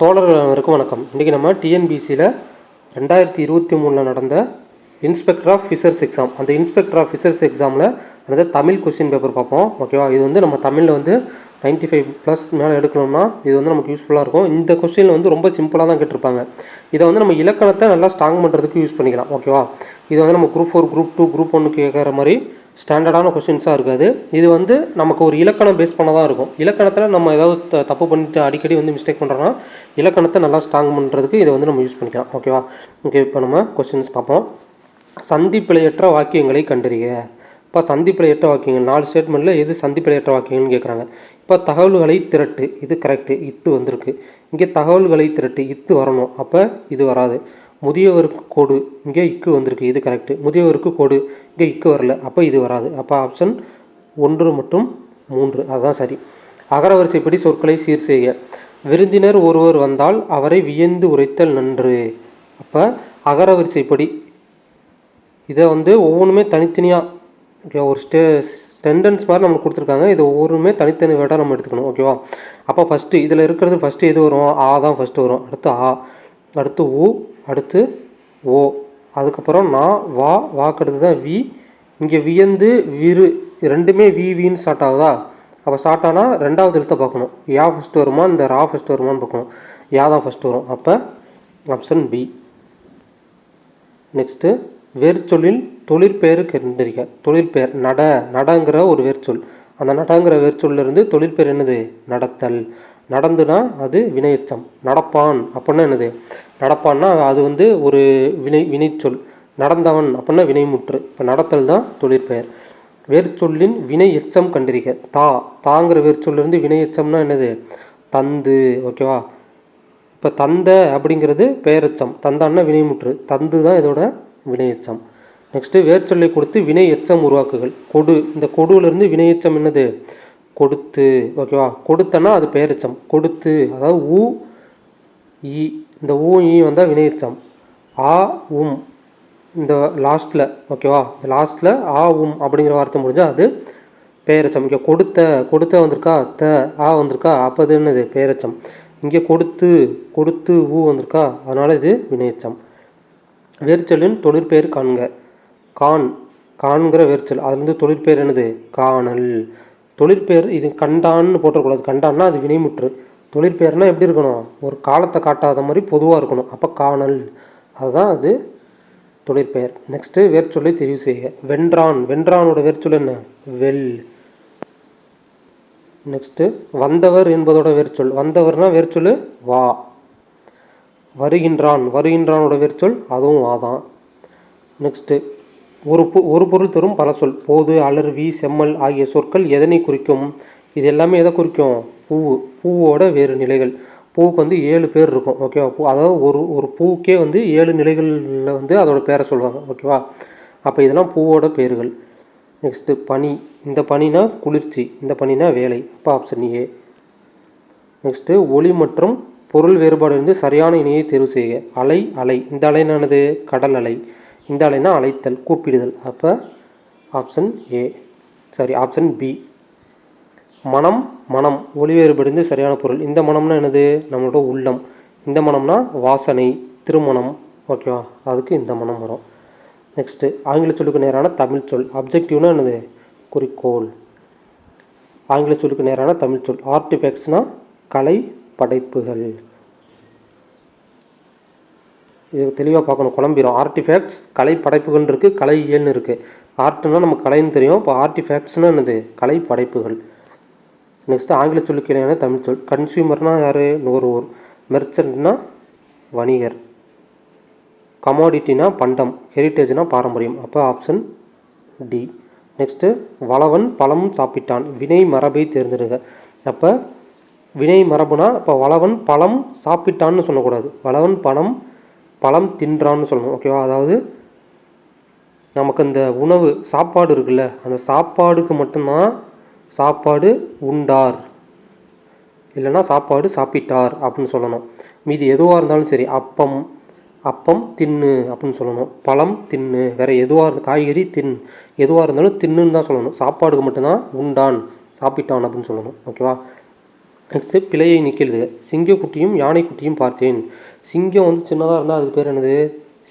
தோழர்கள் அனைவருக்கும் வணக்கம். இன்றைக்கி நம்ம டிஎன்பிசியில் ரெண்டாயிரத்தி இருபத்தி மூணில் நடந்த இன்ஸ்பெக்டர் ஆஃப் ஃபிஷர்ஸ் எக்ஸாம் அந்த இன்ஸ்பெக்டர் ஆஃப் ஃபிஷர்ஸ் எக்ஸாமில் நடந்த தமிழ் கொஸ்டின் பேப்பர் பார்ப்போம். ஓகேவா இது வந்து நம்ம தமிழில் வந்து 95 ஃபைவ் ப்ளஸ் மேலே எடுக்கணும்னா இது வந்து நமக்கு யூஸ்ஃபுல்லாக இருக்கும். இந்த கொஸ்டின் வந்து ரொம்ப சிம்பிளாக தான் கேட்டிருப்பாங்க. இதை வந்து நம்ம இலக்கணத்தை நல்லா ஸ்ட்ராங் பண்ணுறதுக்கு யூஸ் பண்ணிக்கலாம். ஓகேவா இது வந்து நம்ம group four group two group ஒன்று கேட்குற மாதிரி ஸ்டாண்டர்டான கொஷின்ஸாக இருக்காது. இது வந்து நமக்கு ஒரு இலக்கணம் பேஸ் பண்ண தான் இருக்கும். இலக்கணத்தில் நம்ம ஏதாவது த- தப்பு பண்ணிட்டு அடிக்கடி வந்து மிஸ்டேக் பண்ணுறோன்னா இலக்கணத்தை நல்லா ஸ்ட்ராங் பண்ணுறதுக்கு இதை வந்து நம்ம யூஸ் பண்ணிக்கலாம். ஓகேவா ஓகே இப்போ நம்ம கொஷின்ஸ் பார்ப்போம். சந்திப்பிழையற்ற வாக்கியங்களை கண்டறிய இப்போ சந்திப்பிழையற்ற வாக்கியங்கள் நாலு ஸ்டேட்மெண்ட்டில் எது சந்திப்பிழையற்ற வாக்கியங்கள்னு கேட்குறாங்க இப்போ தகவல்களை திரட்டு இது கரெக்டு இத்து வந்திருக்கு. இங்கே தகவல்களை திரட்டு இத்து வரணும். அப்போ இது வராது. முதியவருக்கு கோடு இங்கே இக்கு வந்திருக்கு. இது கரெக்டு முதியவருக்கு கோடு இங்கே இக்கு வரல. அப்போ இது வராது. அப்போ ஆப்ஷன் ஒன்று மற்றும் மூன்று. அதுதான் சரி. அகரவரிசைப்படி சொற்களை சீர் செய்ய விருந்தினர் ஒருவர் வந்தால் அவரை வியந்து உரைத்தல் நன்று. அப்போ அகரவரிசைப்படி இதை வந்து ஒவ்வொன்றுமே தனித்தனியாக ஓகே ஒரு ஸ்டே சென்டென்ஸ் மாதிரி நம்மளுக்கு கொடுத்துருக்காங்க. இது ஒவ்வொருமே தனித்தனி வேர்டாக நம்ம எடுத்துக்கணும் ஓகேவா அப்போ ஃபஸ்ட்டு இதில் இருக்கிறது ஃபஸ்ட்டு எது வரும்? ஆ தான் ஃபஸ்ட்டு வரும். அடுத்து ஆ அடுத்து ஊ அடுத்து ஓ. அதுக்கப்புறம் நான் வா வாக்கடுத்து தான் வி. இங்கே வியந்து விரு ரெண்டுமே வி வின்னு ஸ்டார்ட் ஆகுதா? அப்போ ஸ்டார்ட் ஆனால் ரெண்டாவது எழுத்தை பார்க்கணும். யா ஃபஸ்ட்டு வருமா இந்த ரா ஃபஸ்ட்டு வருமான்னு பார்க்கணும். யா தான் ஃபஸ்ட்டு வரும். அப்போ ஆப்ஷன் பி நெக்ஸ்ட்டு வேர்ச்சொல்லில் தொழிற்பெயர் கண்டறிக தொழிற்பெயர் நட நடங்கிற ஒரு வேர்ச்சொல். அந்த நடங்கிற வேர்ச்சொல்லிருந்து தொழிற்பெயர் என்னது? நடத்தல். நடந்துனா அது வினையச்சம். நடப்பான். அப்படின்னா என்னது? நடப்பான்னா அது வந்து ஒரு வினை வினைச்சொல். நடந்தவன் அப்படின்னா வினைமுற்று. இப்போ நடத்தல் தான் தொழிற்பெயர். வேர்ச்சொல்லின் வினை எச்சம் கண்டிருக்க தா தாங்கிற வேர்ச்சொல்லிருந்து வினை எச்சம்னா என்னது? தந்து ஓகேவா இப்போ தந்த அப்படிங்கிறது பெயரெச்சம். தந்தான்னா வினைமுற்று. தந்து தான் இதோட வினையெச்சம் நெக்ஸ்ட்டு வேர்ச்சொல்லை கொடுத்து வினை எச்சம் உருவாக்குகள். கொடு. இந்த கொடுவிலிருந்து வினையெச்சம் என்னது? கொடுத்து ஓகேவா கொடுத்தனா அது பெயரெச்சம். கொடுத்து அதாவது ஊ ஈ இந்த ஊ ஈ வந்தால் வினையெச்சம் ஆ உம். இந்த லாஸ்ட்டில் ஓகேவா இந்த லாஸ்ட்டில் ஆ உம் அப்படிங்கிற வார்த்தை முடிஞ்சால் அது பேரச்சம் இங்கே கொடுத்த கொடுத்த வந்திருக்கா? த ஆ வந்திருக்கா? அப்போ அது என்னது? பேரச்சம் இங்கே கொடுத்து கொடுத்து ஊ வந்திருக்கா? அதனால் இது வினையச்சம் வேர்ச்சொல்லின் தொழிற்பெயர் காண்க. கான் காண்கிற வேர்ச்சொல். அதுலேருந்து தொழிற்பெயர் என்னது? காணல். தொழிற்பெயர் இது கண்டான்னு போட்டக்கூடாது கண்டான்னா அது வினைமுற்று. தொழிற்பெயர்னால் எப்படி இருக்கணும்? ஒரு காலத்தை காட்டாத மாதிரி பொதுவாக இருக்கணும். அப்போ காணல். அதுதான் அது தொழிற்பெயர். நெக்ஸ்ட்டு வேர்ச்சொல்லை தெரிவு செய்க. வென்றான். வென்றானோட வேர்ச்சொல் என்ன? வெல். நெக்ஸ்ட்டு வந்தவர் என்பதோட வேர்ச்சொல். வந்தவர்னா வேர்ச்சொல் வா. வருகின்றான். வருகின்றானோட வேர்ச்சொல் அதுவும் வா தான். நெக்ஸ்ட்டு ஒரு பொ ஒரு பொருள் தரும் பல சொல். போது அலர்வி செம்மல் ஆகிய சொற்கள் எதனை குறிக்கும்? இது எல்லாமே எதை குறிக்கும்? பூவு. பூவோட வேறு நிலைகள். பூவுக்கு வந்து ஏழு பேர் இருக்கும் ஓகேவா பூ அதாவது ஒரு ஒரு பூவுக்கே வந்து ஏழு நிலைகளில் வந்து அதோட பேரை சொல்லுவாங்க ஓகேவா அப்போ இதெல்லாம் பூவோட பேர்கள். நெக்ஸ்ட்டு பனி. இந்த பனினா குளிர்ச்சி இந்த பனினா வேலை. அப்போ ஆப்ஷன் ஏ நெக்ஸ்ட்டு ஒளி மற்றும் பொருள் வேறுபாடு இருந்து சரியான இணையை தேர்வு செய்க. அலை அலை. இந்த அலைனானது கடல் அலை. இந்த அலைனா அழைத்தல் கூப்பிடுதல். அப்போ option A sorry option B மனம் மனம் ஒளி வேறுபடுந்து சரியான பொருள். இந்த மனம்னா என்னது? நம்மளோட உள்ளம். இந்த மனம்னா வாசனை திருமணம். ஓகேவா அதுக்கு இந்த மனம் வரும். நெக்ஸ்ட்டு ஆங்கில சொல்லுக்கு நேரான தமிழ் சொல். அப்ஜெக்டிவ்னா என்னது? குறிக்கோள். ஆங்கில சொல்லுக்கு நேரான தமிழ் சொல். ஆர்டிஃபேக்ட்ஸ்னா கலை படைப்புகள். இது தெளிவாக பார்க்கணும். குழம்பிடும் ஆர்டிஃபேக்ட்ஸ் கலை படைப்புகள் இருக்குது கலை இயல்னு இருக்குது ஆர்ட்னா நம்ம கலைன்னு தெரியும். இப்போ ஆர்டிஃபேக்ட்ஸ்னால் என்னது? கலை படைப்புகள். நெக்ஸ்ட் ஆங்கில சொல்லுக்கு இணையான தமிழ் சொல். கன்சியூமர்னா யார்? நுகர்வோர். மெர்ச்சன்ட்னா வணிகர். கமாடிட்டினா பண்டம். ஹெரிட்டேஜ்னா பாரம்பரியம். அப்போ ஆப்ஷன் டி நெக்ஸ்ட்டு வளவன் பழம் சாப்பிட்டான். வினை மரபை தேர்ந்தெடுங்க அப்போ வினை மரபுனா இப்போ வளவன் பழம் சாப்பிட்டான்னு சொல்லக்கூடாது. வளவன் பணம் பழம் தின்றான்னு சொல்லணும். ஓகேவா அதாவது நமக்கு அந்த உணவு சாப்பாடு இருக்குல்ல அந்த சாப்பாடுக்கு மட்டும்தான் சாப்பாடு உண்டார். இல்லைன்னா சாப்பாடு சாப்பிட்டார் அப்படின்னு சொல்லணும். மீதி எதுவாக இருந்தாலும் சரி அப்பம் அப்பம் தின்னு அப்படின்னு சொல்லணும். பழம் தின்னு வேறு எதுவாக இருந்த காய்கறி தின் எதுவாக இருந்தாலும் தின்னுன்னு தான் சொல்லணும். சாப்பாடுக்கு மட்டும்தான் உண்டான் சாப்பிட்டான் அப்படின்னு சொல்லணும். ஓகேவா? நெக்ஸ்ட்டு பிழையை நிற்கிறது சிங்கக்குட்டியும் யானைக்குட்டியும் பார்த்தேன். சிங்கம் வந்து சின்னதாக இருந்தால் அதுக்கு பேர் என்னது?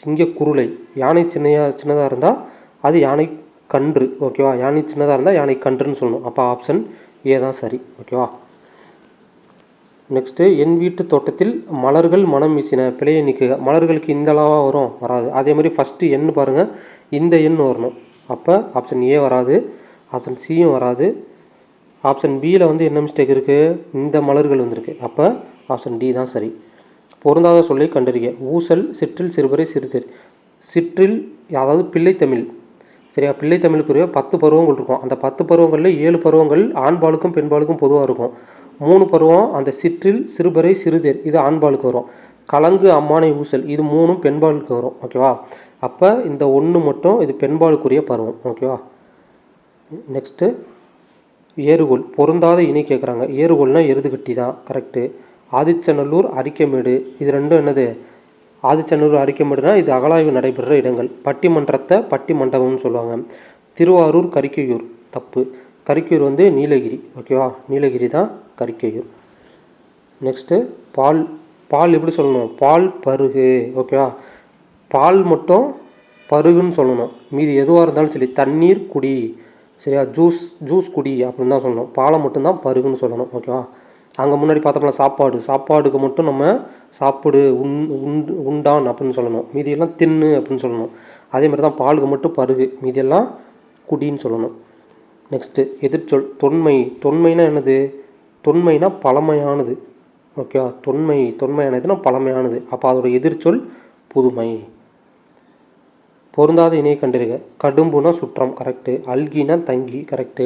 சிங்க குருளை யானை சின்னையாக சின்னதாக இருந்தால் அது யானை கன்று ஓகேவா யானை சின்னதாக இருந்தால் யானை கன்றுன்னு சொல்லணும். அப்போ ஆப்ஷன் ஏ தான் சரி ஓகேவா நெக்ஸ்ட்டு என் வீட்டு தோட்டத்தில் மலர்கள் மனம் வீசின பிழையை நீக்குக. மலர்களுக்கு இந்த அளவாக வரும்? வராது. அதே மாதிரி ஃபஸ்ட்டு எண் பாருங்கள் இந்த எண் வரணும். அப்போ ஆப்ஷன் ஏ வராது. ஆப்ஷன் சியும் வராது. ஆப்ஷன் பியில் வந்து என்ன மிஸ்டேக் இருக்குது இந்த மலர்கள் வந்திருக்கு. அப்போ ஆப்ஷன் டி தான் சரி. பொருந்தாத சொல்லை கண்டறிய ஊசல் சிற்றில் சிறுவரை சிறுதேர். சிற்றில் அதாவது பிள்ளைத்தமிழ் சரியா? பிள்ளைத்தமிழுக்குரிய பத்து பருவங்கள் இருக்கும். அந்த பத்து பருவங்களில் ஏழு பருவங்கள் ஆண்பாலுக்கும் பெண்பாலுக்கும் பொதுவாக இருக்கும். மூணு பருவம் அந்த சிற்றில் சிறுபறை சிறுதேர் இது ஆண்பாலுக்கு வரும். கலங்கு அம்மானை ஊசல் இது மூணும் பெண்பாலுக்கு வரும். ஓகேவா அப்போ இந்த ஒன்று மட்டும் இது பெண்பாலுக்குரிய பருவம். ஓகேவா நெக்ஸ்ட்டு ஏறுகோல் பொருந்தாத இணை கேட்குறாங்க ஏறுகோல்னா எருதுகட்டி தான் கரெக்டு ஆதிச்சநல்லூர் அரிக்கமேடு இது ரெண்டும் என்னது? ஆதிச்சநல்லூர் அரிக்கமேடுனா இது அகலாய்வு நடைபெற்ற இடங்கள். பட்டிமன்றத்தை பட்டி மண்டபம்னு சொல்லுவாங்க. திருவாரூர் கரிக்கையூர். தப்பு. கரிக்கையூர் வந்து நீலகிரி. ஓகேவா நீலகிரி தான் கரிக்கையூர். நெக்ஸ்ட்டு பால் பால் எப்படி சொல்லணும்? பால் பருகு. ஓகேவா பால் மட்டும் பருகுன்னு சொல்லணும். மீதி எதுவாக இருந்தாலும் சரி தண்ணீர் குடி. சரியா? ஜூஸ் ஜூஸ் குடி அப்படின்னு தான் சொல்லணும். பாலை மட்டும்தான் பருகுன்னு சொல்லணும். ஓகேவா அங்கே முன்னாடி பார்த்தோம்னா சாப்பாடு. சாப்பாடுக்கு மட்டும் நம்ம சாப்பிடு உண் உண்டு உண்டான் அப்படின்னு சொல்லணும். மீதியெல்லாம் தின்னு அப்படின்னு சொல்லணும். அதே மாதிரி தான் பாலுக்கு மட்டும் பருகு. மீதியெல்லாம் குடின்னு சொல்லணும். நெக்ஸ்ட்டு எதிர்ச்சொல் தொன்மை. தொன்மைனா என்னது? தொன்மைனா பழமையானது. ஓகேவா தொன்மை தொன்மையானதுன்னா பழமையானது. அப்போ அதோட எதிர்ச்சொல் புதுமை. பொருந்தாத இணையை கண்டிருக்க கடும்புனா சுற்றம் கரெக்டு அல்கினா தங்கி கரெக்டு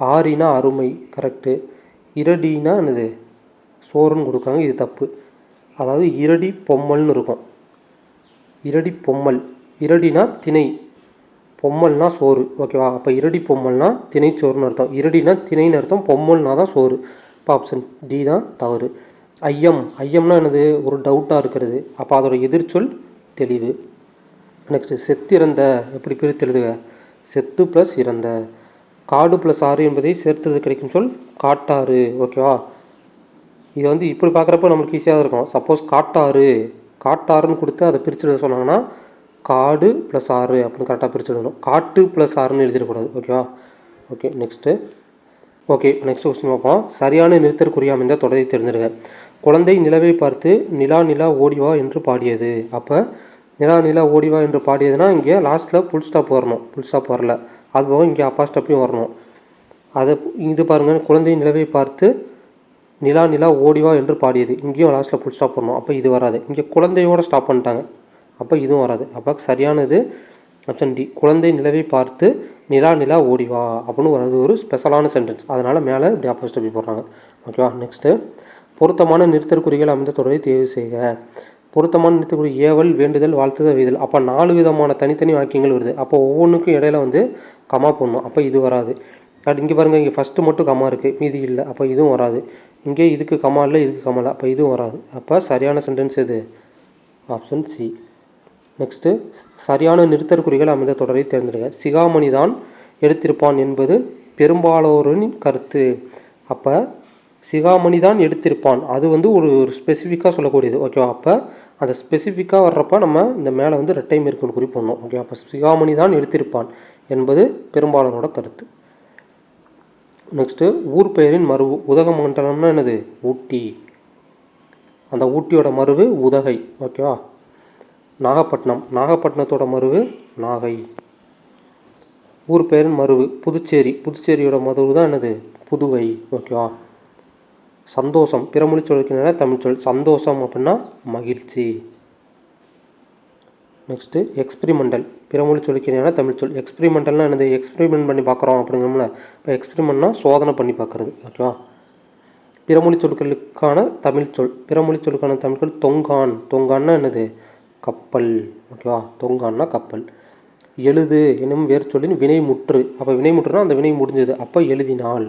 ஆறினா அருமை கரெக்டு இரடினா என்னது? சோறுன்னு கொடுக்குறாங்க இது தப்பு. அதாவது இரடி பொம்மல்னு இருக்கும். இரடி பொம்மல். இரடினா திணை. பொம்மல்னா சோறு. ஓகேவா? அப்போ இரடி பொம்மல்னா திணைச்சோறுன்னு அர்த்தம். இரடினா திணைன்னு அர்த்தம் பொம்மல்னா தான் சோறு. இப்போ ஆப்ஷன் டி தான் தவறு. ஐயம். ஐயம்னா என்னது? ஒரு டவுட்டாக இருக்கிறது. அப்போ அதோட எதிர்ச்சொல் தெளிவு. நெக்ஸ்ட்டு செத்திறந்த. எப்படி பிரித்து எழுதுக? செத்து ப்ளஸ் இறந்த. காடு ப்ளஸ் ஆறு என்பதை சேர்த்தது கிடைக்கும் சொல் காட்டாறு ஓகேவா இது வந்து இப்படி பார்க்குறப்ப நம்மளுக்கு ஈஸியாக இருக்கும். சப்போஸ் காட்டாறு. காட்டாறுன்னு கொடுத்து அதை பிரிச்சுட சொன்னாங்கன்னா காடு ப்ளஸ் ஆறு அப்படின்னு கரெக்டாக பிரிச்சுடணும். காட்டு ப்ளஸ் ஆறுன்னு எழுதிடக்கூடாது ஓகேவா okay next okay next question பார்ப்போம். சரியான நிறுத்தற்குரிய அமைந்த தொடரை தெரிஞ்சிருங்க குழந்தை நிலவை பார்த்து நிலா நிலா ஓடிவா என்று பாடியது. அப்போ நிலா நிலா ஓடிவா என்று பாடியதுன்னா இங்கே லாஸ்ட்டில் புல் ஸ்டாப் வரணும். புல் ஸ்டாப் வரல. அதுபோக இங்கே அப்பா ஸ்டாப்பையும் வரணும். அதை இது பாருங்கள் குழந்தை நிலவை பார்த்து நிலா நிலா ஓடிவா என்று பாடியது. இங்கேயும் லாஸ்ட்டில் ஃபுல் ஸ்டாப் பண்ணணும். அப்போ இது வராது. இங்கே குழந்தையோட ஸ்டாப் பண்ணிட்டாங்க. அப்போ இதுவும் வராது. அப்போ சரியானது ஆப்ஷன் டி குழந்தை நிலவை பார்த்து நிலா நிலா ஓடிவா அப்படின்னு வர்றது ஒரு ஸ்பெஷலான சென்டென்ஸ் அதனால் மேலே இப்படி ஆப்போசிட் அப்படி போடுறாங்க. ஓகேவா நெக்ஸ்ட்டு பொருத்தமான நிறுத்தற்குறிகள் அமைந்த தொடரை தேர்வு செய்க. பொருத்தமான நிறுத்தக்கூடிய ஏவல் வேண்டுதல் வாழ்த்துதல் வீதல் அப்போ நாலு விதமான தனித்தனி வாக்கியங்கள் வருது. அப்போ ஒவ்வொன்றுக்கும் இடையில வந்து கமா போடணும். அப்போ இது வராது. அப்படி இங்கே பாருங்கள் இங்கே ஃபஸ்ட்டு மட்டும் கமா இருக்குது மீதி இல்லை. அப்போ இதுவும் வராது. இங்கே இதுக்கு கமா இல்லை இதுக்கு கமா இல்லை. அப்போ இதுவும் வராது. அப்போ சரியான சென்டென்ஸ் எது? ஆப்ஷன் சி நெக்ஸ்ட்டு சரியான நிறுத்தற்குறிகள் அமைந்த தொடரை தேர்ந்தெடுங்க. சிகாமணி தான் எடுத்திருப்பான் என்பது பெரும்பாலோரின் கருத்து. அப்போ சிகாமணி தான் எடுத்திருப்பான். அது வந்து ஒரு ஒரு ஸ்பெசிஃபிக்காக சொல்லக்கூடியது. ஓகேவா அப்போ அந்த ஸ்பெசிஃபிக்காக வர்றப்ப நம்ம இந்த மேலே வந்து ரெட்டை மேற்கொண்டு குறி ஓகேவா அப்போ சிகாமணி தான் எடுத்திருப்பான் என்பது பெரும்பாலனோட கருத்து. நெக்ஸ்ட்டு ஊர் பெயரின் மருவு. உதகமண்டலம்னா என்னது? ஊட்டி. அந்த ஊட்டியோட மருவு உதகை. ஓகேவா நாகப்பட்டினம். நாகப்பட்டினத்தோட மருவு நாகை. ஊர் பெயரின் மருவு புதுச்சேரி. புதுச்சேரியோட மருவு தான் என்னது? புதுவை. ஓகேவா சந்தோஷம். பிறமொழி சொல்லுக்கிற தமிழ் சொல் சந்தோஷம் அப்படின்னா மகிழ்ச்சி. நெக்ஸ்ட்டு எக்ஸ்பிரிமெண்டல் பிறமொழி சொல்லிக்கிறீங்கன்னா தமிழ் சொல். எக்ஸ்பிரிமெண்டல்னா என்னது? எக்ஸ்பிரிமெண்ட் பண்ணி பார்க்குறோம் அப்படிங்கிறோம்ல. இப்போ எக்ஸ்பிரிமெண்ட்னா சோதனை பண்ணி பார்க்குறது. ஓகேவா பிறமொழி சொற்களுக்கான தமிழ் சொல். பிறமொழி சொல்லுக்கான தமிழ் சொல் தொங்கான். தொங்கான்னா என்னது? கப்பல். ஓகேவா தொங்கான்னா கப்பல். எழுது என்னும் வேறு சொல்லின் வினை முற்று அப்போ வினை முற்றுனா அந்த வினை முடிஞ்சது. அப்போ எழுதினால்.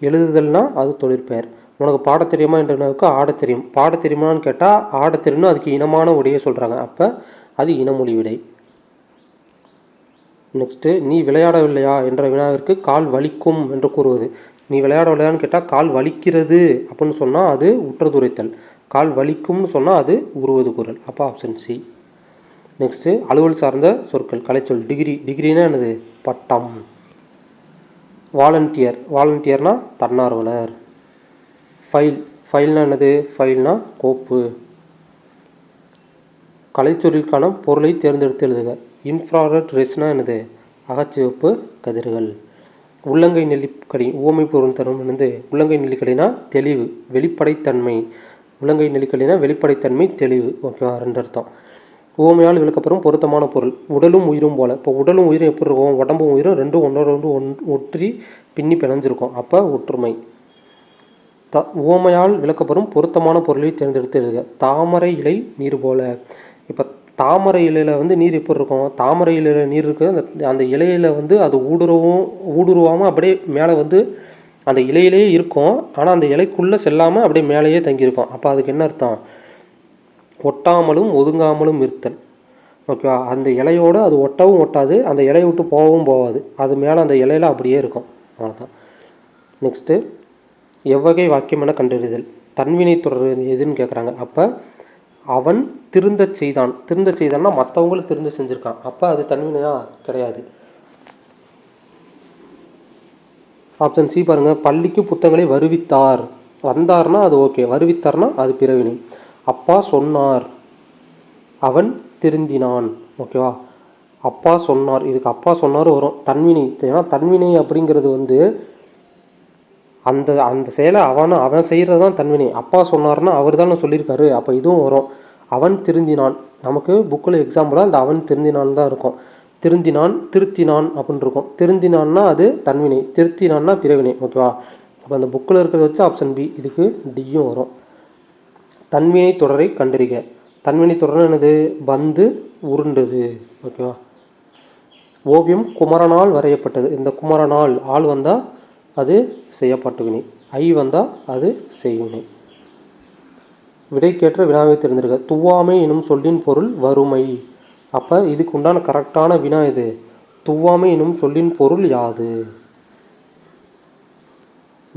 எழுதுதல்னா அது தொழிற்பெயர். உனக்கு பாட தெரியுமா என்றனவுக்கு ஆட தெரியும். பாட தெரியுமான்னு கேட்டால் ஆட தெரியும்னு அதுக்கு இனமான உடையை சொல்கிறாங்க அப்போ அது இனமொழி விடை. நெக்ஸ்ட்டு நீ விளையாடவில்லையா என்ற வினாவிற்கு கால் வலிக்கும் என்று கூறுவது. நீ விளையாடவில்லையான்னு கேட்டால் கால் வலிக்கிறது அப்படின்னு சொன்னால் அது உற்றதுரைத்தல். கால் வலிக்கும்னு சொன்னால் அது உருவது குரல். அப்போ ஆப்ஷன் சி நெக்ஸ்ட்டு அலுவல் சார்ந்த சொற்கள். கலைச்சொல். டிகிரி டிகிரினா என்னது? பட்டம். வாலண்டியர் வாலண்டியர்னால் தன்னார்வலர். ஃபைல் ஃபைல்னா என்னது? ஃபைல்னா கோப்பு. கலைச்சொல்லிற்கான பொருளை தேர்ந்தெடுத்து எழுதுக. இன்ஃப்ராரெட் ரெஸ்னா என்னது? அகச்சிவப்பு கதிர்கள். உள்ளங்கை நெல்லிக்கடி ஊமை பொருள் தரும் என்னது? உள்ளங்கை நெல்லிக்கடினா தெளிவு வெளிப்படைத்தன்மை. உள்ளங்கை நெல்லிக்கடினா வெளிப்படைத்தன்மை தெளிவு. ஓகேவா ரெண்டு அர்த்தம். ஊமையால் விளக்கப்பெறும் பொருத்தமான பொருள். உடலும் உயிரும் போல. இப்போ உடலும் உயிரும் எப்படி இருக்கும்? உடம்பும் உயிரும் ரெண்டும் ஒன்றோட ஒன்று ஒன் ஒற்றி பின்னி பிணைஞ்சிருக்கும். அப்போ ஒற்றுமை. த உவமையால் விளக்கப்பெறும் பொருத்தமான பொருளை தேர்ந்தெடுத்து எழுதுக. தாமரை இலை நீர் போல. இப்போ தாமரை இலையில் வந்து நீர் எப்படி இருக்கும்? தாமரை இலையில் நீர் இருக்குது அந்த அந்த இலையில் வந்து அது ஊடுருவும் ஊடுருவாமல் அப்படியே மேலே வந்து அந்த இலையிலேயே இருக்கும். ஆனால் அந்த இலைக்குள்ளே செல்லாமல் அப்படியே மேலேயே தங்கியிருக்கும். அப்போ அதுக்கு என்ன அர்த்தம்? ஒட்டாமலும் ஒதுங்காமலும் இருத்தல். ஓகேவா? அந்த இலையோடு அது ஒட்டவும் ஒட்டாது அந்த இலையை விட்டு போகவும் போகாது. அது மேலே அந்த இலையில அப்படியே இருக்கும். அவ்வளோதான் நெக்ஸ்ட்டு எவ்வகை வாக்கியம் என கண்டறிதல். தன்வினை தொடர் எதுன்னு கேட்குறாங்க அப்போ அவன் திருந்த செய்தான். திருந்த செய்தான்னா மற்றவங்களும் திருந்த செஞ்சுருக்கான். அப்போ அது தன்வினா கிடையாது. ஆப்ஷன் சி பாருங்கள் பள்ளிக்கு புத்தகங்களை வருவித்தார். வந்தார்னா அது ஓகே. வருவித்தார்னா அது பிறவினை. அப்பா சொன்னார். அவன் திருந்தினான். ஓகேவா? அப்பா சொன்னார். இதுக்கு அப்பா சொன்னார் வரும். தன்வினை. ஏன்னா தன்வினை அப்படிங்கிறது வந்து அந்த அந்த செயலை அவனை அவன் செய்கிறது தான் தன்வினை. அப்பா சொன்னார்னா அவர் தானே சொல்லியிருக்காரு. அப்போ இதுவும் வரும். அவன் திருந்தினான். நமக்கு புக்கில் எக்ஸாம்பிளாக அந்த அவன் திருந்தினான் தான் இருக்கும். திருந்தினான் திருத்தினான் அப்படின்னு இருக்கும். திருந்தினான்னா அது தன்வினை. திருத்தினான்னா பிறவினை. ஓகேவா? அப்போ அந்த புக்கில் இருக்கிறத வச்சு ஆப்ஷன் பி இதுக்கு டியும் வரும். தன்வினை தொடரை கண்டறிக. தன்வினை தொடர் என்னது? பந்து உருண்டது. ஓகேவா? ஓவியம் குமரனால் வரையப்பட்டது. இந்த குமரனால் ஆள் வந்தால் அது செய்யப்பட்டுவினை. ஐ வந்தால் அது செய்வினை. விடைக்கேற்ற வினாவை தெரிந்திருக்க துவாமை எனும் சொல்லின் பொருள் வறுமை அப்போ இதுக்கு உண்டான கரெக்டான வினா இது. துவாமை எனும் சொல்லின் பொருள் யாது?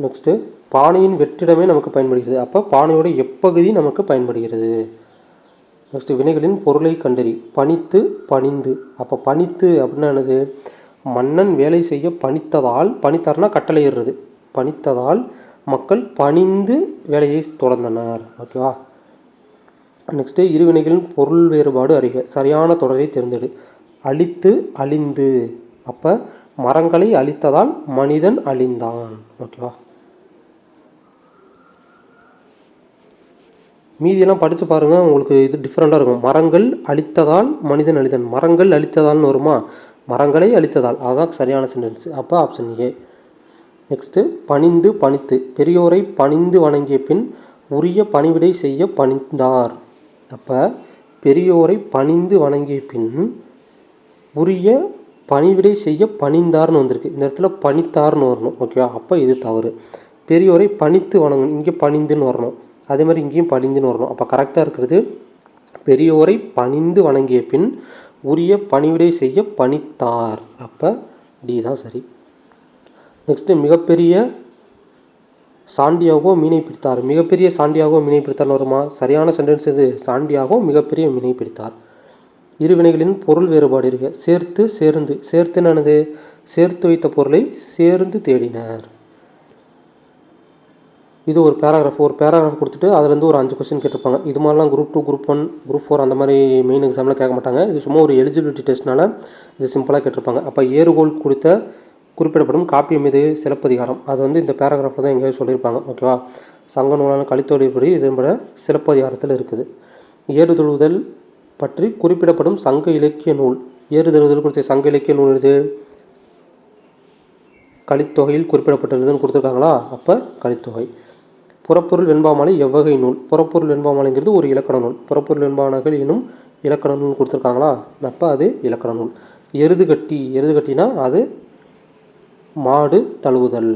நெக்ஸ்ட்டு பானையின் வெற்றிடமே நமக்கு பயன்படுகிறது. அப்போ பானையோட எப்பகுதி நமக்கு பயன்படுகிறது. நெக்ஸ்ட்டு வினைகளின் பொருளை கண்டறி பனித்து பணிந்து. அப்போ பனித்து அப்படின்னா என்னது? மன்னன் வேலை செய்ய பணித்ததால் பணித்தார்னா கட்டளையிடுறது. பணித்ததால் மக்கள் பணிந்து வேலையை தொடர்ந்தனர். ஓகேவா நெக்ஸ்ட்டு இருவினைகளின் பொருள் வேறுபாடு அறிக. சரியான தொடரை தேர்ந்தெடு. அழித்து அழிந்து. அப்போ மரங்களை அழித்ததால் மனிதன் அழிந்தான். ஓகேவா மீதியெல்லாம் படித்து பாருங்கள் உங்களுக்கு இது டிஃப்ரெண்ட்டாக இருக்கும். மரங்கள் அழித்ததால் மனிதன் அழித்தன் மரங்கள் அழித்ததால்னு வருமா? மரங்களை அழித்ததால். அதுதான் சரியான சென்டென்ஸ் அப்போ ஆப்ஷன் ஏ நெக்ஸ்ட்டு பணிந்து பணித்து. பெரியோரை பணிந்து வணங்கிய பின் உரிய பணிவிடை செய்ய பணிந்தார். அப்போ பெரியோரை பணிந்து வணங்கிய பின் உரிய பணிவிடை செய்ய பணிந்தார்னு வந்திருக்கு. இந்த இடத்துல பணித்தார்னு வரணும். ஓகேவா அப்போ இது தவறு. பெரியோரை பணித்து வணங்கணும். இங்கே பணிந்துன்னு வரணும். அதே மாதிரி இங்கேயும் பணிந்துன்னு வரணும். அப்போ கரெக்டாக இருக்கிறது பெரியோரை பணிந்து வணங்கிய பின் உரிய பணிவிடை செய்ய பணித்தார். அப்போ டி தான் சரி. நெக்ஸ்ட்டு மிகப்பெரிய சாண்டியாகோ மீனை பிடித்தார். மிகப்பெரிய சாண்டியாகோ மீனை பிடித்தார்னு வருமா? சரியான சென்டென்ஸ் இது. சாண்டியாகோ மிகப்பெரிய மீனை பிடித்தார். இருவினைகளின் பொருள் வேறுபாடு இருக்கு. சேர்த்து சேர்ந்து. சேர்த்து என்னது? சேர்த்து வைத்த பொருளை சேர்ந்து தேடினர். இது ஒரு பேராகிராஃப் ஒரு பேராகிராஃப் கொடுத்துட்டு அதுலேருந்து ஒரு அஞ்சு கொஸ்டின் கேட்டிருப்பாங்க. இது மாதிரிலாம் group two group one group four அந்த மாதிரி மெயின் எக்ஸாமில் கேட்க மாட்டாங்க. இது சும்மா ஒரு எலிஜிபிலிட்டி டெஸ்ட்னால இது சிம்பிளாக கேட்டிருப்பாங்க. அப்போ ஏறுகோல் கொடுத்த குறிப்பிடப்படும் காப்பியம் மீது சிலப்பதிகாரம். அது வந்து இந்த பேராகிராஃபில் தான் எங்கேயாவது சொல்லியிருப்பாங்க. ஓகேவா சங்க நூலான கலித்தொழில்படி இதன்பட சிலப்பதிகாரத்தில் இருக்குது. ஏறுதழுவுதல் பற்றி குறிப்பிடப்படும் சங்க இலக்கிய நூல். ஏறுதழுவுதல் குறித்த சங்க இலக்கிய நூல் இது கலித்தொகையில் குறிப்பிடப்பட்டுள்ளதுன்னு கொடுத்துருக்காங்களா? அப்போ கலித்தொகை புறப்பொருள் வெண்பாமாலை எவ்வகை நூல்? புறப்பொருள் வெண்பாமாலைங்கிறது ஒரு இலக்கண நூல். புறப்பொருள் வெண்பானகள் எனும் இலக்கண நூல் கொடுத்துருக்காங்களா? அப்போ அது இலக்கண நூல். எருதுகட்டி எருதுகட்டினா அது மாடு தழுவுதல்.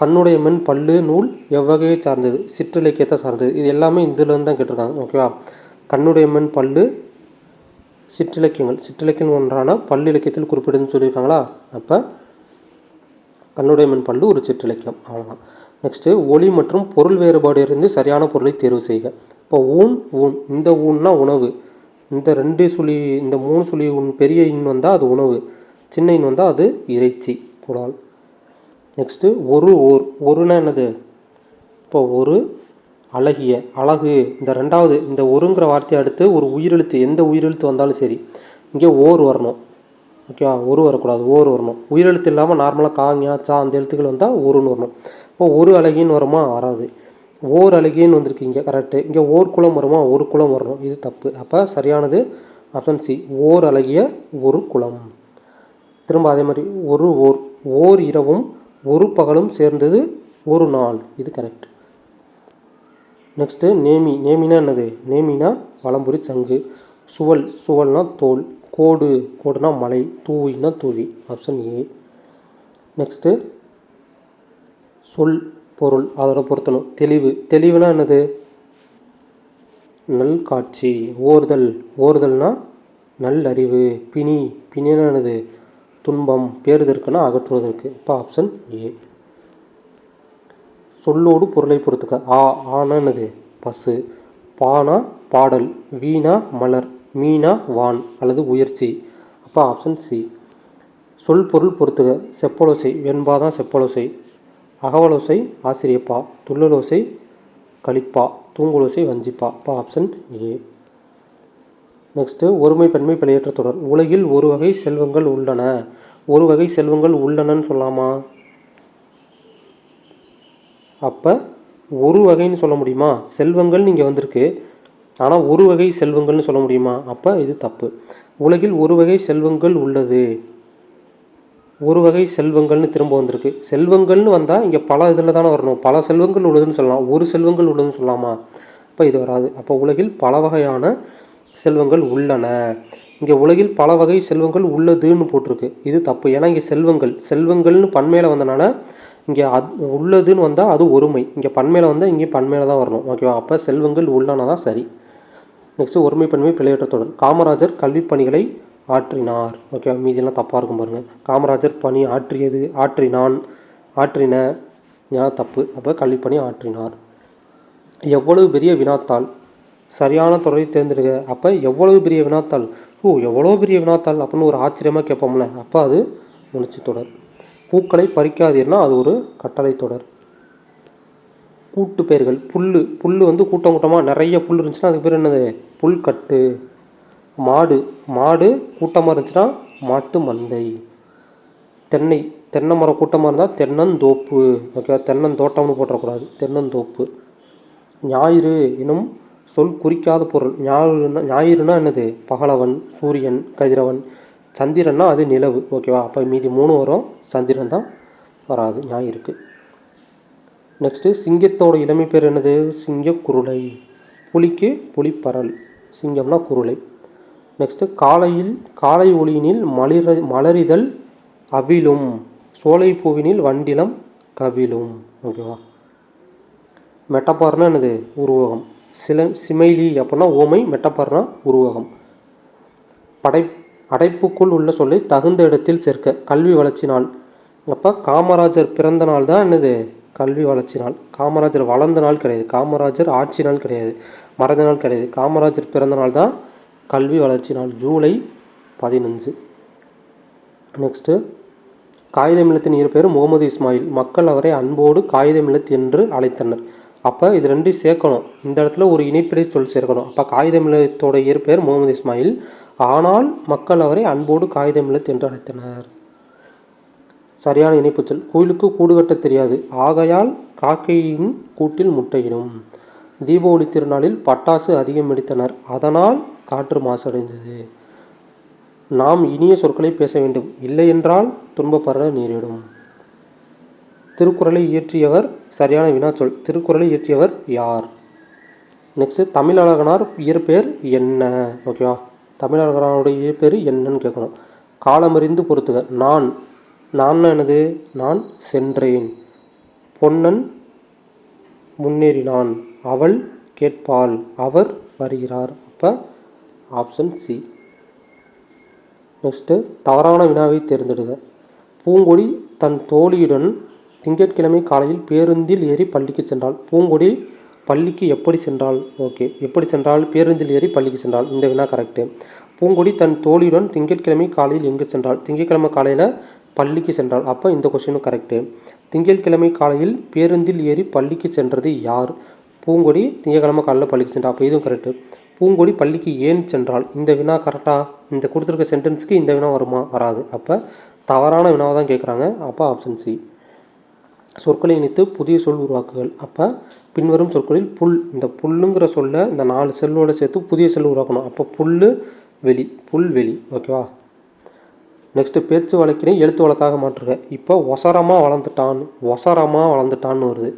கண்ணுடைய மென் பல்லு நூல் எவ்வகையை சார்ந்தது? சிற்றிலக்கியத்தை சார்ந்தது. இது எல்லாமே இதுலேருந்து தான் கேட்டிருக்காங்க ஓகேவா? கண்ணுடைய மென் பல்லு சிற்றிலக்கியங்கள். சிற்றிலக்கியம் ஒன்றான பல்லிலக்கியத்தில் குறிப்பிடுதுன்னு சொல்லியிருக்காங்களா? அப்போ கண்ணுடையமன் பல்லு ஒரு சிற்றிலக்கியம் அவ்வளோதான் நெக்ஸ்ட்டு ஒளி மற்றும் பொருள் வேறுபாடு இருந்து சரியான பொருளை தேர்வு செய்க. இப்போ ஊன் ஊன். இந்த ஊன்னா உணவு. இந்த ரெண்டு சுழி இந்த மூணு சுழி உன் பெரிய இன் வந்தால் அது உணவு. சின்ன இன் வந்தால் அது இறைச்சி. புலால் நெக்ஸ்ட்டு ஒரு ஓர். ஒருனா என்னது? இப்போ ஒரு அழகிய அழகு. இந்த ரெண்டாவது இந்த ஒருங்கிற வார்த்தையை அடுத்து ஒரு உயிரெழுத்து. எந்த உயிரெழுத்து வந்தாலும் சரி. இங்கே ஓர் வரணும். ஓகேவா? ஒரு வரக்கூடாது ஓர் வரணும். உயிரெழுத்து இல்லாமல் நார்மலாக காங்கியா சா அந்த எழுத்துக்கள் வந்தால் ஒருன்னு வரணும். இப்போ ஒரு அழகின்னு வருமா? வராது. ஓர் அழகின்னு வந்திருக்கு இங்கே கரெக்டு இங்கே ஓர் குளம் வருமா? ஒரு குளம் வரணும். இது தப்பு. அப்போ சரியானது ஆப்ஷன் சி ஓர் அழகிய ஒரு குளம் திரும்ப அதே மாதிரி ஒரு ஓர் ஓர் இரவும் ஒரு பகலும் சேர்ந்தது ஒரு நாள். இது கரெக்ட் நெக்ஸ்ட்டு நேமி. நேமினா என்னது? நேமினா வலம்புரி சங்கு. சுவல் சுவல்னா தோல். கோடு கோடுனா மலை தூவினா தூவி ஆப்ஷன் ஏ நெக்ஸ்ட்டு சொல் பொருள் அதோட பொருத்தணும். தெளிவு. தெளிவுனா என்னது? நல் காட்சி ஓர்தல் ஓர்தல்னா நல்லறிவு பிணி. பிணினா என்னது? துன்பம். பேருதற்குனா அகற்றுவதற்கு இப்போ ஆப்ஷன் ஏ சொல்லோடு பொருளை பொறுத்துக்க. ஆ ஆனா என்னது? பசு. பானா பாடல். வீணா மலர். மீனா வான் அல்லது உயர்ச்சி அப்போ ஆப்ஷன் சி சொல் பொருள் பொறுத்துக செப்பலோசை வெண்பாதான் செப்பலோசை. அகவலோசை ஆசிரியப்பா. துள்ளலோசை கழிப்பா. தூங்குலோசை வஞ்சிப்பா. அப்போ ஆப்ஷன் ஏ நெக்ஸ்ட்டு ஒருமை பெண்மை பிழையற்ற தொடர். உலகில் ஒரு வகை செல்வங்கள் உள்ளன. ஒரு வகை செல்வங்கள் உள்ளனன்னு சொல்லாமா? அப்போ ஒரு வகைன்னு சொல்ல முடியுமா? செல்வங்கள் நீங்கள் வந்திருக்கு. ஆனால் ஒரு வகை செல்வங்கள்னு சொல்ல முடியுமா? அப்போ இது தப்பு. உலகில் ஒரு வகை செல்வங்கள் உள்ளது. ஒரு வகை செல்வங்கள்னு திரும்ப வந்திருக்கு. செல்வங்கள்னு வந்தால் இங்கே பல இதில் தானே வரணும். பல செல்வங்கள் உள்ளதுன்னு சொல்லலாம். ஒரு செல்வங்கள் உள்ளதுன்னு சொல்லலாமா? அப்போ இது வராது. அப்போ உலகில் பல வகையான செல்வங்கள் உள்ளன. இங்கே உலகில் பல வகை செல்வங்கள் உள்ளதுன்னு போட்டிருக்கு. இது தப்பு. ஏன்னா இங்கே செல்வங்கள். செல்வங்கள்னு பண்மையில் வந்தனால இங்கே அது உள்ளதுன்னு வந்தால் அது ஒருமை. இங்கே பண்மையில் வந்தால் இங்கே பண்மையில் தான் வரணும். ஓகேவா? அப்போ செல்வங்கள் உள்ளன தான் சரி. நெக்ஸ்ட்டு ஒருமைப்பன்மை பிழையற்ற தொடர். காமராஜர் கல்விப் பணிகளை ஆற்றினார். ஓகேவா மீதியெல்லாம் தப்பாக இருக்கும் பாருங்கள் காமராஜர் பணி ஆற்றியது ஆற்றினான் ஆற்றின ஞா- தப்பு. அப்போ கல்விப் பணி ஆற்றினார். எவ்வளவு பெரிய வினாத்தாள்? சரியான தொடரை தேர்ந்தெடுக்க அப்போ எவ்வளவு பெரிய வினாத்தாள்? ஓ எவ்வளோ பெரிய வினாத்தாள் அப்படின்னு ஒரு ஆச்சரியமாக கேட்போம்ல. அப்போ அது உணர்ச்சி தொடர். பூக்களை பறிக்காதீர்னா அது ஒரு கட்டளை தொடர். கூட்டு பெயர்கள் புல் புல் வந்து கூட்டம் கூட்டமாக நிறைய புல் இருந்துச்சுன்னா அதுக்கு பேர் என்னது? புல்கட்டு. மாடு மாடு கூட்டமாக இருந்துச்சுன்னா மாட்டு மந்தை. தென்னை தென்னை மரம் கூட்டமாக இருந்தால் தென்னந்தோப்பு. ஓகே தென்னந்தோட்டம்னு போட்டக்கூடாது தென்னந்தோப்பு. ஞாயிறு எனும் சொல் குறிக்காத பொருள். ஞாயிறுனா ஞாயிறுனா என்னது? பகலவன் சூரியன் கதிரவன். சந்திரன்னா அது நிலவு. ஓகேவா? அப்போ மீதி மூணு வரும். சந்திரன் தான் வராது. ஞாயிறுக்கு. நெக்ஸ்ட்டு சிங்கத்தோட இளமை பேர் என்னது? சிங்கக்குருளை. புலிக்கு புலிப்பரல். சிங்கம்னா குருளை. நெக்ஸ்ட்டு காலையில் காலை ஒளியினில் மலிர மலரிதழ் அவிழும். சோலை பூவினில் வண்டிலம் கவிழும். ஓகேவா மெட்டப்பார்னா என்னது? உருவகம். சில சிமைலி அப்படின்னா ஓமை மெட்டப்பார்னா உருவகம். படை அடைப்புக்குள் உள்ள சொல்லை தகுந்த இடத்தில் சேர்க்க. கல்வி வளர்ச்சி நாள். அப்போ காமராஜர் பிறந்த நாள் தான் என்னது? கல்வி வளர்ச்சி நாள். காமராஜர் வளர்ந்த நாள் கிடையாது. காமராஜர் ஆட்சி நாள் கிடையாது. மறைந்த நாள் கிடையாது. காமராஜர் பிறந்த நாள் தான் கல்வி வளர்ச்சி நாள். ஜூலை பதினஞ்சு. நெக்ஸ்ட்டு காகிதமில்லத்தின் இரு பேர் முகமது இஸ்மாயில். மக்கள் அவரை அன்போடு காகிதம் இல்லத்து என்று அழைத்தனர். அப்போ இது ரெண்டையும் சேர்க்கணும். இந்த இடத்துல ஒரு இணைப்பிடை சொல் சேர்க்கணும். அப்போ காகிதம் இல்லத்தோட இயற்பெயர் முகமது இஸ்மாயில். ஆனால் மக்கள் அவரை அன்போடு காகிதம் இல்லத்து என்று அழைத்தனர். சரியான இணைப்புச் சொல் குயிலுக்கு கூடு கட்ட தெரியாது. ஆகையால் காக்கையின் கூட்டில் முட்டையிடும். தீபாவளி திருநாளில் பட்டாசு அதிகம் வெடித்தனர். அதனால் காற்று மாசடைந்தது. நாம் இனிய சொற்களை பேச வேண்டும். இல்லையென்றால் துன்பப்பட நேரிடும். திருக்குறளை இயற்றியவர் சரியான வினாச்சொல். திருக்குறளை இயற்றியவர் யார்? நெக்ஸ்ட்டு தமிழழகனார் இயற்பெயர் என்ன? ஓகேவா தமிழழகனாருடைய இயற்பெயர் என்னன்னு கேட்கணும். காலமறிந்து பொறுத்துக. நான் நான் நான் சென்றேன். பொன்னன் முன்னேறினான். அவள் கேட்பாள் அவர் வருகிறார். அப்போ ஆப்ஷன் சி நெக்ஸ்ட்டு தவறான வினாவை தேர்ந்தெடுக. பூங்கொடி தன் தோழியுடன் திங்கட்கிழமை காலையில் பேருந்தில் ஏறி பள்ளிக்கு சென்றாள். பூங்கொடி பள்ளிக்கு எப்படி சென்றாள்? ஓகே எப்படி சென்றால் பேருந்தில் ஏறி பள்ளிக்கு சென்றாள். இந்த வினா கரெக்டு பூங்கொடி தன் தோழியுடன் திங்கட்கிழமை காலையில் எங்கு சென்றாள்? திங்கட்கிழமை காலையில் பள்ளிக்கு சென்றாள். அப்போ இந்த கொஸ்டினும் கரெக்டு திங்கட்கிழமை காலையில் பேருந்தில் ஏறி பள்ளிக்கு சென்றது யார்? பூங்கொடி திங்கட்கிழமை காலையில் பள்ளிக்கு சென்றாள் அப்போ இதுவும் கரெக்டு பூங்கொடி பள்ளிக்கு ஏன் சென்றாள்? இந்த வினா கரெக்டாக இந்த கொடுத்துருக்க சென்டென்ஸ்க்கு இந்த வினா வருமா? வராது. அப்போ தவறான வினாவை தான் கேட்குறாங்க அப்போ ஆப்ஷன் சி சொற்களை இணைத்து புதிய சொல் உருவாக்குகள். அப்போ பின்வரும் சொற்களில் புல். இந்த புல்லுங்கிற சொல்ல இந்த நாலு செல்லோடு சேர்த்து புதிய செல் உருவாக்கணும். அப்போ புல் வெளி. புல் வெளி. ஓகேவா நெக்ஸ்ட்டு பேச்சு வழக்கினை எழுத்து வழக்காக மாற்றுக. இப்போ ஒசரமாக வளர்ந்துட்டான். ஒசரமாக வளர்ந்துட்டான்னு வருது.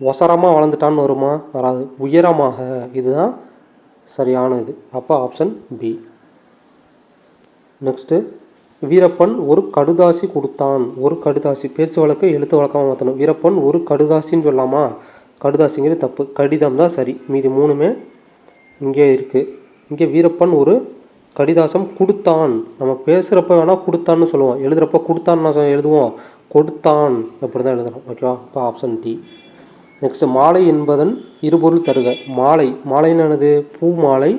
ஒசரமாக வளர்ந்துட்டான்னு வருமா? வராது. உயரமாக. இதுதான் சரியான இது. அப்போ ஆப்ஷன் பி நெக்ஸ்ட்டு வீரப்பன் ஒரு கடுதாசி கொடுத்தான். ஒரு கடுதாசி. பேச்சு வழக்கு எழுத்து வழக்கமாக மாற்றணும். வீரப்பன் ஒரு கடுதாசின்னு சொல்லாமா கடுதாசிங்கிறது தப்பு. கடிதம் தான் சரி. மீதி மூணுமே இங்கே இருக்குது இங்கே வீரப்பன் ஒரு கடிதாசம் கொடுத்தான். நம்ம பேசுகிறப்ப வேணால் கொடுத்தான்னு சொல்லுவோம். எழுதுகிறப்ப கொடுத்தான்னு நான் எழுதுவோம். கொடுத்தான். அப்படி தான் எழுதணும் ஓகேவா இப்போ ஆப்ஷன் டி நெக்ஸ்ட் மாலை என்பதன் இருபொருள் தருக. மாலை. மாலைன்னு என்னது? பூ மாலை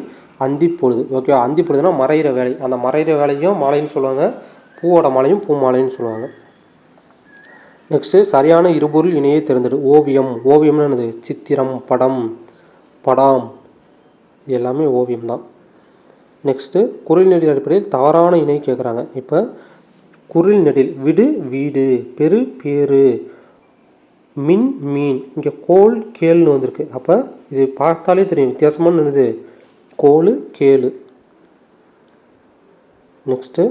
அந்திப்பொழுது ஓகேவா அந்திப்பொழுதுனா மறைகிற வேலை. அந்த மறைகிற வேலையும் மாலைன்னு சொல்லுவாங்க. பூவோட மாலையும் பூ மாலைன்னு சொல்லுவாங்க. நெக்ஸ்ட்டு சரியான இருபொருள் இணையை தேர்ந்தெடு. ஓவியம். ஓவியம்னு என்னது? சித்திரம் படம் படம். எல்லாமே ஓவியம் தான் நெக்ஸ்ட்டு குரில் நெடில் அடிப்படையில் தவறான இணை கேட்குறாங்க இப்போ குரில் நெடில் விடு வீடு பெரு பேரு மின் மீன். இங்கே கோல் கேள்னு வந்திருக்கு. அப்போ இது பார்த்தாலே தெரியும். வித்தியாசமான என்னது? கோல் கேளு. நெக்ஸ்ட்டு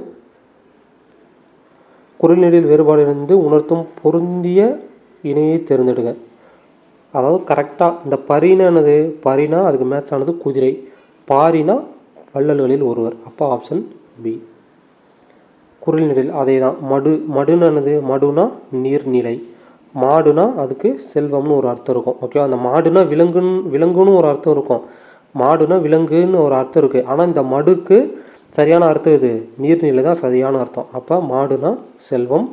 குரல் நெடில் வேறுபாடு இருந்து உணர்த்தும் பொருந்திய இணையை தேர்ந்தெடுங்க. அதாவது கரெக்டாக இந்த பரினானது பரினா அதுக்கு மேட்ச் ஆனது குதிரை. பாரினா வள்ளல்களில் ஒருவர். அப்போ ஆப்ஷன் பி குரல்நெடில் அதே தான் மடு மடுனது மடுனா நீர்நிலை. மாடுனா அதுக்கு செல்வம்னு ஒரு அர்த்தம் இருக்கும். ஓகேவா அந்த மாடுனா விலங்குன்னு விலங்குன்னு ஒரு அர்த்தம் இருக்கும். மாடுனா விலங்குன்னு ஒரு அர்த்தம் இருக்குது ஆனால் இந்த மடுக்கு சரியான அர்த்தம் இது நீர்நிலை தான் சரியான அர்த்தம். அப்போ மாடுனா செல்வம்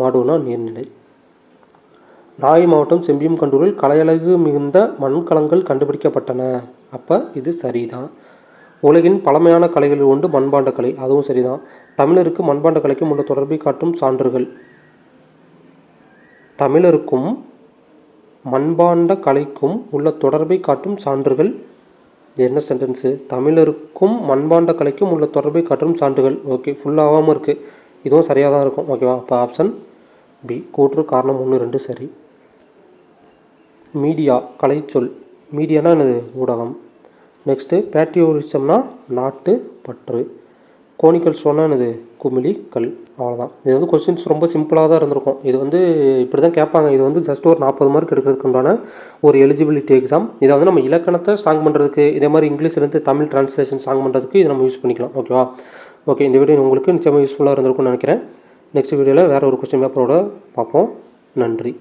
மாடுனா நீர்நிலை. நாகை மாவட்டம் செம்பியம் கண்டூரில் கலையழகு மிகுந்த மண்கலங்கள் கண்டுபிடிக்கப்பட்டன. அப்போ இது சரிதான். உலகின் பழமையான கலைகளில் ஒன்று மண்பாண்ட கலை. அதுவும் சரிதான். தமிழருக்கு மண்பாண்ட கலைக்கும் உள்ள தொடர்பை காட்டும் சான்றுகள். தமிழருக்கும் மண்பாண்ட கலைக்கும் உள்ள தொடர்பை காட்டும் சான்றுகள் இது என்ன சென்டென்ஸு தமிழருக்கும் மண்பாண்ட கலைக்கும் உள்ள தொடர்பை காட்டும் சான்றுகள். ஓகே ஃபுல்லாகாமல் இருக்குது இதுவும் சரியாக தான் இருக்கும். ஓகேவா? அப்போ ஆப்ஷன் பி கூற்று காரணம் ஒன்று ரெண்டு சரி. மீடியா கலைச்சொல். மீடியானா என்னது? ஊடகம். நெக்ஸ்ட்டு பேட்ரியோரிசம்னா நாட்டு பற்று. கோணிக்கல் சொன்னால் என்னது? குமிழி கல் அவ்வளோதான் இது வந்து கொஸ்டின்ஸ் ரொம்ப சிம்பிளாக தான் இருந்திருக்கும். இது வந்து இப்படி தான் கேட்பாங்க. இது வந்து ஜஸ்ட் ஒரு நாற்பது மார்க் எடுக்கிறதுக்கு உண்டான ஒரு எலிஜிபிலிட்டி எக்ஸாம் இதை வந்து நம்ம இலக்கணத்தை ஸ்ட்ராங் பண்ணுறதுக்கு இதே மாதிரி இங்கிலீஷ்லேருந்து தமிழ் ட்ரான்ஸ்லேஷன் ஸ்ட்ராங் பண்ணுறதுக்கு இதை நம்ம யூஸ் பண்ணிக்கலாம். ஓகேவா ஓகே இந்த வீடியோ உங்களுக்கு நிச்சயமாக யூஸ்ஃபுல்லாக இருந்திருக்கும்னு நினைக்கிறேன். நெக்ஸ்ட் வீடியோவில் வேறு ஒரு கொஸ்டின் பேப்பரோட பார்ப்போம். நன்றி.